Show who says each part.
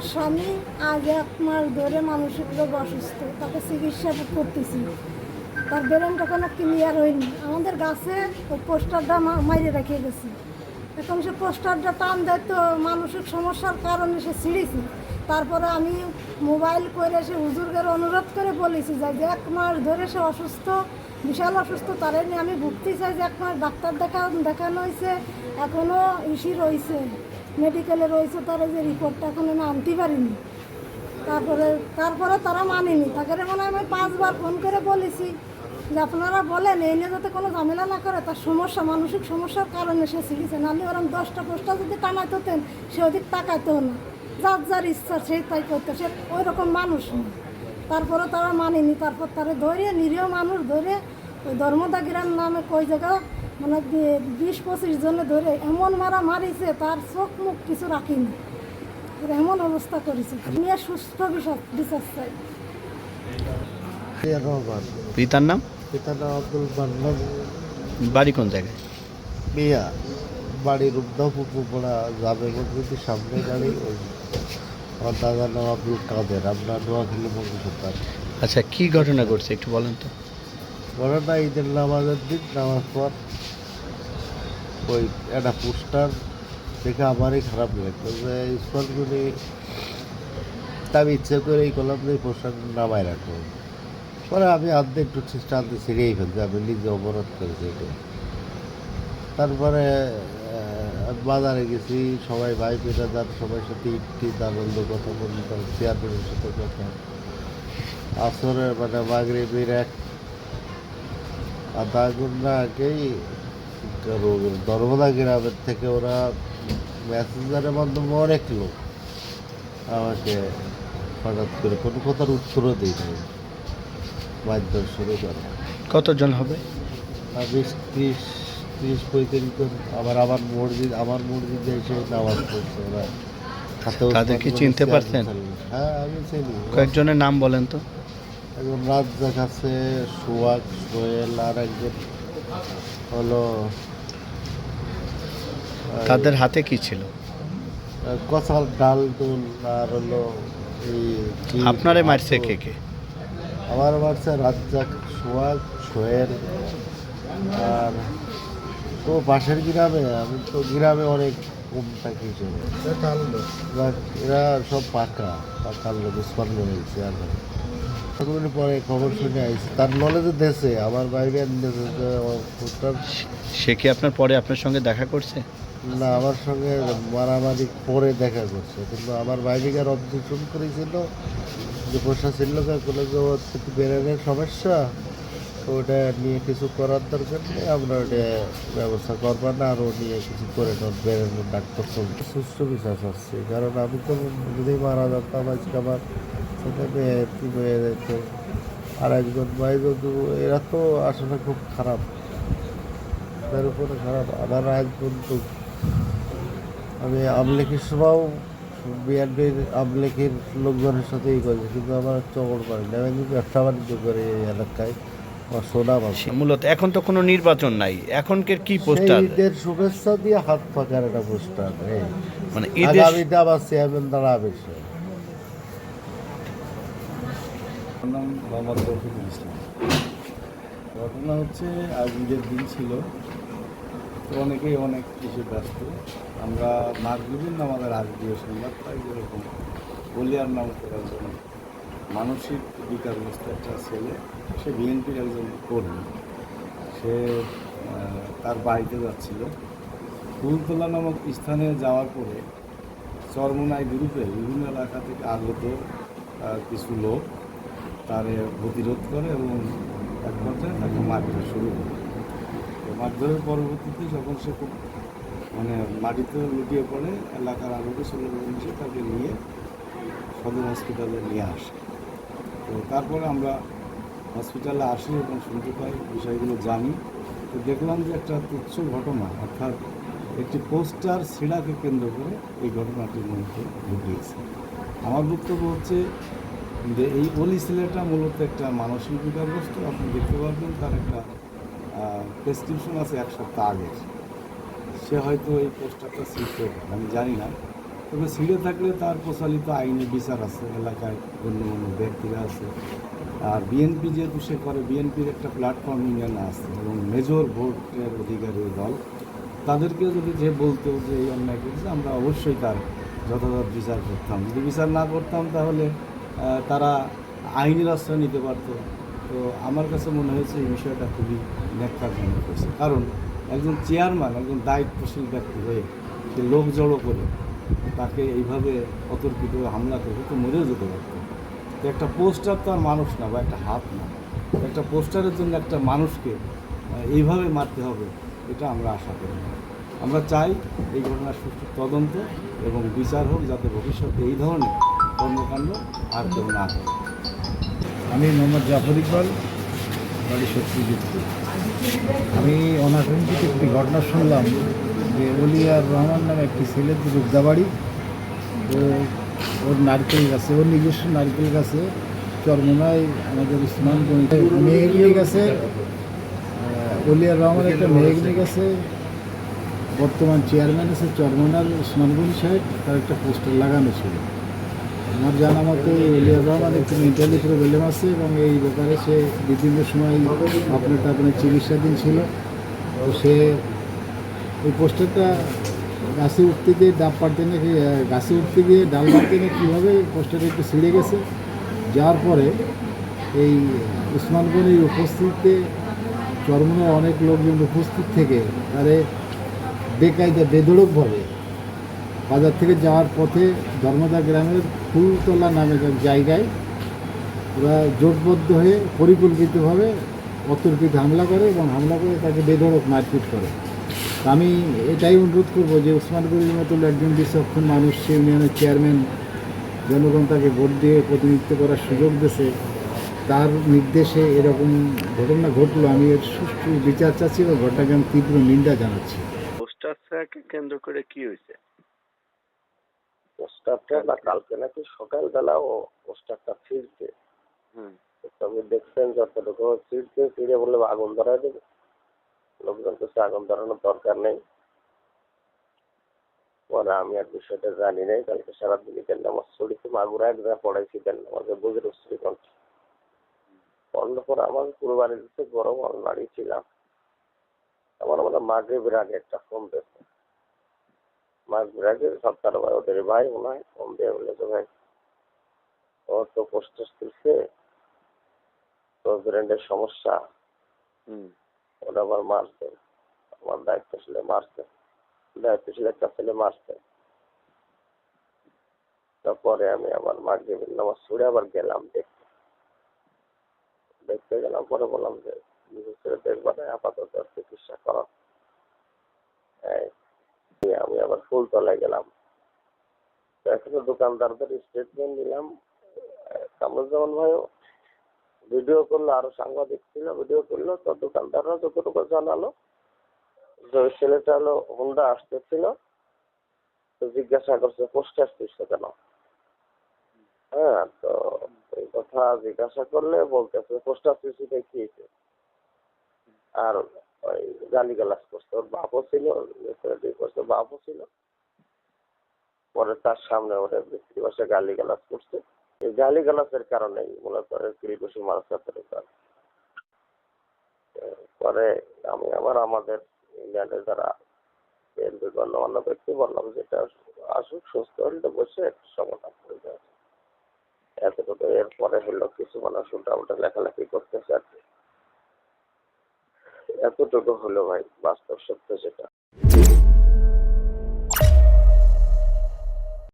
Speaker 1: আমার স্বামী আজ এক মাস ধরে মানসিক রোগ অসুস্থ তাকে চিকিৎসা করতেছি। তার বেরেনটা কোনো ক্লিয়ার হয়নি। আমাদের গাছে ওই পোস্টারটা মাইরে রেখে গেছে। এখন সে পোস্টারটা টান দেয় তো মানসিক সমস্যার কারণে সে ছিঁড়েছে। তারপরে আমি মোবাইল করে সে হুজুরকে অনুরোধ করে বলেছি যে এক মাস ধরে সে অসুস্থ, বিশাল অসুস্থ, তারে নিয়ে আমি ভুগতে চাই যে এক মাস ডাক্তার দেখা দেখানো হয়েছে এখনও ইসি রয়েছে। মেডিকেলে রয়েছে, তারা যে রিপোর্টটা এখন আমি আনতে পারিনি। তারপরে তারপরে তারা মানেনি। তাকে মানে আমি পাঁচবার ফোন করে বলেছি যে আপনারা বলেন, এই নিয়ে যাতে কোনো ঝামেলা না করে, তার সমস্যা, মানসিক সমস্যার কারণে সে ছিঁড়েছে নাহলে ওরকম দশটা পোস্টা যদি টানাইতে হতেন সে অধিক তাকাইতেও না। যার যার ইচ্ছা, সে তাই করতো। সে ওই রকম মানুষ। না তারপরে তারা মানেনি। তারপর তারা ধরে নিরীহ মানুষ ধরে ওই ধর্মদা গ্রাম নামে কই জায়গা মানে বিশ পঁচিশ জনে ধরে এমন মারা মারিছে তার চোখ মুখ কিছু রাখিনি। এমন অবস্থা করেছে। নিয়ে সুস্থ বিচার চাই
Speaker 2: পিতার নাম?
Speaker 3: পিতার নাম আব্দুল মান্নান।
Speaker 2: বাড়ি কোন জায়গায়?
Speaker 3: মিয়া বাড়ির উদ্ধাপুকুপড়া যাবে মসজিদের সামনে গাড়ি ওই আমার দাদার নাম আব্দুল কাদের আমরা নোয়াখালী মঙ্গলসূত্র
Speaker 2: আচ্ছা কি ঘটনা ঘটছে একটু বলেন তো।
Speaker 3: ঘটনা ঈদের নামাজের দিন নামাজ পর ওই একটা পোস্টার দেখে আমারই খারাপ লাগতো যে স্পটগুলি তা আমি ইচ্ছে করেই করলাম যে এই পোস্টার নামায় রাখব পরে আমি আধে একটু টানতে ছিঁড়েই ফেলছি, আমি নিজে অবরোধ করেছি এটা। তারপরে বাজারে গেছি, সবাই ভাই পেটা যার সবার সাথে ইটি আনন্দ কথা বলতাম চেয়ারম্যানের সাথে কথা আসরে মানে মাগরিবের এক আধা ঘণ্টা আগেই দরবদা গ্রামের থেকে ওরা মেসেঞ্জারের মাধ্যমে অনেক লোক আমাকে হঠাৎ করে কোনো কথার উত্তরও দিই নাই মারধর শুরু করে
Speaker 2: কতজন হবে?
Speaker 3: বিশ ত্রিশ ত্রিশ পঁয়ত্রিশ জন। আবার আমার মসজিদ আমার মসজিদে এসে নামাজ পড়ছে ওরা। হাতে
Speaker 2: তাদের কি চিনতে পারছেন?
Speaker 3: হ্যাঁ আমি চিনি।
Speaker 2: কয়েকজনের নাম বলেন তো।
Speaker 3: একজন রাজ্জাক আছে সোয়াক সোহেল আর একজন হলো
Speaker 2: তাদের হাতে কি ছিল?
Speaker 3: কসাল ডাল দুল আর হলো এই
Speaker 2: আপনারে মারছে কে কে?
Speaker 3: আমার মারছে রাজ্জাক সোয়াক সোহেল আর তো পাশের গ্রামে আমি তো গ্রামে অনেক কম থাকি এরা সব পাকা পাকার লোক উসমান রয়েছে আর তখন পরে খবর শুনে আইছি। তার নলেজে দেশে আমার বাইরে
Speaker 2: সে কি আপনার পরে আপনার সঙ্গে দেখা করছে?
Speaker 3: না আমার সঙ্গে মারামারি পরে দেখা করছে কিন্তু আমার বাইরেকার অবজেকশন করেছিল যে পোস্টার ছিল একটু বেরেনের সমস্যা। তো ওটা নিয়ে কিছু করার দরকার নেই আমরা ওটা ব্যবস্থা করব না আর ও নিয়ে কিছু করে না বেরেনের ডাক্তার সুস্থ বিশ্বাস আসছে কারণ আমি তো যদি মারা যেতাম আজকে আমার ছেলে মেয়ে কি হয়ে যেত আর একজন ভাই যদি এরা তো আসলে খুব খারাপ। তার উপরে খারাপ। আমার আজ পর্যন্ত আমি আমলেখির সভাও বিএনপির আমলেখির লোকজনের সাথেই করেছি কিন্তু আমার চকর করে না। আমি কিন্তু ব্যবসা বাণিজ্য করে এই এলাকায়
Speaker 2: মূলত এখন তো কোনো নির্বাচন নাই। এখনকার কি পোস্টার?
Speaker 3: ঈদের শুভেচ্ছা দিয়ে হাত পাকার একটা পোস্টার
Speaker 2: মানে
Speaker 3: আগামীতে আবার চেয়ারম্যান দাঁড়াবে সে।
Speaker 4: আমার নাম মোহাম্মদ রফিকুল ইসলাম। ঘটনা হচ্ছে, আজ ঈদের দিন ছিল। তো অনেকেই অনেক কিছু ব্যস্ত। আমরা মাগরিবের দিয়ে শুনলাম, তাই যেরকম বলিয়ার নাম করে একজন মানসিক বিকারগ্রস্ত একটা ছেলে, সে বিএনপির একজন কর্মী। সে তার বাড়িতে যাচ্ছিল। ফুলতলা নামক স্থানে যাওয়ার পরে চরমোনাই গ্রুপে বিভিন্ন এলাকা থেকে আগত কিছু লোক তারে প্রতিরোধ করে এবং এক পর্যায়ে তাকে মারধর শুরু করে। মারধরের পরবর্তীতে যখন সে খুব মানে মাটিতে লুটিয়ে পড়ে, এলাকার আরও কিছু এসে তাকে নিয়ে সদর হসপিটালে নিয়ে আসে। তো তারপরে আমরা হসপিটালে আসি এবং শুনতে পাই, বিষয়গুলো জানি। তো দেখলাম যে একটা তুচ্ছ ঘটনা, অর্থাৎ একটি পোস্টার ছিঁড়াকে কেন্দ্র করে এই ঘটনাটির মধ্যে ঘটিয়েছে। আমার বক্তব্য হচ্ছে যে এই অলি ছেলেটা মূলত একটা মানসিক বিকারগ্রস্ত আপনি দেখতে পারবেন তার একটা প্রেসক্রিপশন আছে এক সপ্তাহ আগের। সে হয়তো এই পোস্টারটা পারে আমি জানি না। তবে ছিঁড়ে থাকলে তার প্রচলিত আইনি বিচার আছে, এলাকায় গণ্যমান্য ব্যক্তিরা আছে। আর বিএনপি যেহেতু সে করে বিএনপির একটা প্ল্যাটফর্ম ইউনিয়ন আছে এবং মেজর ভোটের অধিকারী দল, তাদেরকে যদি যে বলতো যে এই অন্যায় করেছে, আমরা অবশ্যই তার যথাযথ বিচার করতাম। যদি বিচার না করতাম তাহলে তারা আইনের আশ্রয় নিতে পারতো। তো আমার কাছে মনে হয়েছে এই বিষয়টা খুবই ন্যাক্কারজনক হয়েছে। কারণ একজন চেয়ারম্যান, একজন দায়িত্বশীল ব্যক্তি হয়ে সে লোক জড়ো করে তাকে এইভাবে অতর্কিত হামলা করে তো মরেও যেতে পারতো। তো একটা পোস্টার তো আর মানুষ না বা একটা হাত না। একটা পোস্টারের জন্য একটা মানুষকে এইভাবে মারতে হবে, এটা আমরা আশা করি আমরা চাই এই ঘটনার সুষ্ঠু তদন্ত এবং বিচার হোক, যাতে ভবিষ্যতে এই ধরনের কর্মকাণ্ড আর কেউ না
Speaker 5: আমি মোহাম্মদ জাফর ইকবাল, বাড়ি শক্তিযুক্ত আমি অনাকাঙ্ক্ষিত একটি ঘটনা শুনলাম যে অলিয়ার রহমান নামে একটি ছেলের রুদ্দাবাড়ি তো ওর নারকেল গাছে, ওর নিজস্ব নারকেল গাছে চরমোনায় আমাদের উসমান মেহগিনি গাছে অলিয়ার রহমান একটা মেহগিনি গাছে বর্তমান চেয়ারম্যান আছে চরমোনার উসমান গনি সাহেব, তার একটা পোস্টার লাগানো ছিল। আমার জানা মতে ইলিয়াস রহমান একটু মেন্টালি প্রবলেম আছে এবং এই ব্যাপারে সে বিভিন্ন সময় আপনার আপনার চিকিৎসাধীন ছিল। তো সে ওই পোস্টারটা গাছে উঠতে গিয়ে ডাব পাড়তে নাকি গাছে উঠতে গিয়ে ডাল মারতে না কীভাবে পোস্টারটা একটু ছিঁড়ে গেছে, যাওয়ার পরে এই উসমান গনির উপস্থিতিতে চরমনে অনেক লোকজন উপস্থিত থেকে তারে বেকায়দা বেধড়কভাবে বাজার থেকে যাওয়ার পথে ধর্মদা গ্রামের ফুলতলা নামে জায়গায় ওরা জোটবদ্ধ হয়ে পরিকল্পিতভাবে অতর্কিত হামলা করে এবং হামলা করে তাকে বেধড়ক মারপিট করে। আমি এটাই অনুরোধ করব যে উসমান গরির মতো একজন বিচক্ষণ মানুষ, সে ইউনিয়নের চেয়ারম্যান, জনগণ তাকে ভোট দিয়ে প্রতিনিধিত্ব করার সুযোগ দিয়েছে। তার নির্দেশে এরকম ঘটনা ঘটলো, আমি এর সুষ্ঠু বিচার চাচ্ছি এবং ঘটনাকে আমি তীব্র নিন্দা জানাচ্ছি।
Speaker 2: কেন্দ্র করে কি হয়েছে?
Speaker 6: পোস্টারটা না কালকে নাকি সকালবেলা ও পোস্টারটা ছিঁড়ছে
Speaker 2: হুম।
Speaker 6: তবে দেখছেন যতটুকু ছিঁড়ছে ছিঁড়ে বললে আগুন ধরায় দেবে। লোকজন তো আগুন ধরানোর দরকার নেই। পরে আমি আর বিষয়টা জানি নাই কালকে সারাদিন ঈদের নামাজ ছড়িতে মাগুরা এক জায়গায় পড়াইছি ঈদের নামাজে বুঝে রসি কণ্ঠ পড়লে পরে আমার পুরো বাড়ি দিতে গরম আমি বাড়ি দাঁড়িয়েছিলাম আমার মানে মাগরেবের আগে একটা ফোন দিয়েছে মাগরেবের আগে সপ্তাহ ভাই ওদের ভাই মনে হয় ফোন দিয়ে বলে যে ভাই ও তো পোস্টার তুলছে প্রেসিডেন্টের সমস্যা।
Speaker 2: হুম।
Speaker 6: ওটা আবার মারছে। আমার দায়িত্ব ছিল মারছে দায়িত্বশীল একটা ছেলে মারছে তারপরে আমি আবার মাগরিবের নামাজ ছুড়ে আবার গেলাম দেখতে। দেখতে গেলাম পরে বললাম যে বিশেষ করে দেখবা না আপাতত চিকিৎসা করা এই, দিয়ে আমি আবার ফুলতলায় গেলাম। দোকানদারদের স্টেটমেন্ট নিলাম কামরুজ্জামান ভাইও ভিডিও করল, আরও সাংবাদিক ছিল ভিডিও করল। তো দোকানদাররা যতটুকু জানালো, যে ছেলেটা হলো হুন্ডা আসতেছিল। তো জিজ্ঞাসা করছে, পোস্ট আসতেছে কেন? হ্যাঁ তো এই কথা জিজ্ঞাসা করলে বলতেছে, পোস্ট কি হয়েছে আর ওই গালি গালাজ করছে ওর বাপও ছিল ছেলেটি বাপও ছিল। পরে তার সামনে ওরা বৃষ্টি বসে গালি গালাজ করছে। এই গালি গালাজের কারণেই মূলত কিলকুশি মারাত্মক পরে আমি আবার আমাদের ইংল্যান্ডের যারা বিএনপি গণ্যমান্য ব্যক্তি বললাম যেটা আসুক, সুস্থ হলে বসে একটা সমাধান করে দেওয়া। এতটুকু। এরপরে হলো কিছু মানুষ উল্টা উল্টা লেখালেখি করতেছে আর কি। এতটুকু হলো ভাই বাস্তব সত্য যেটা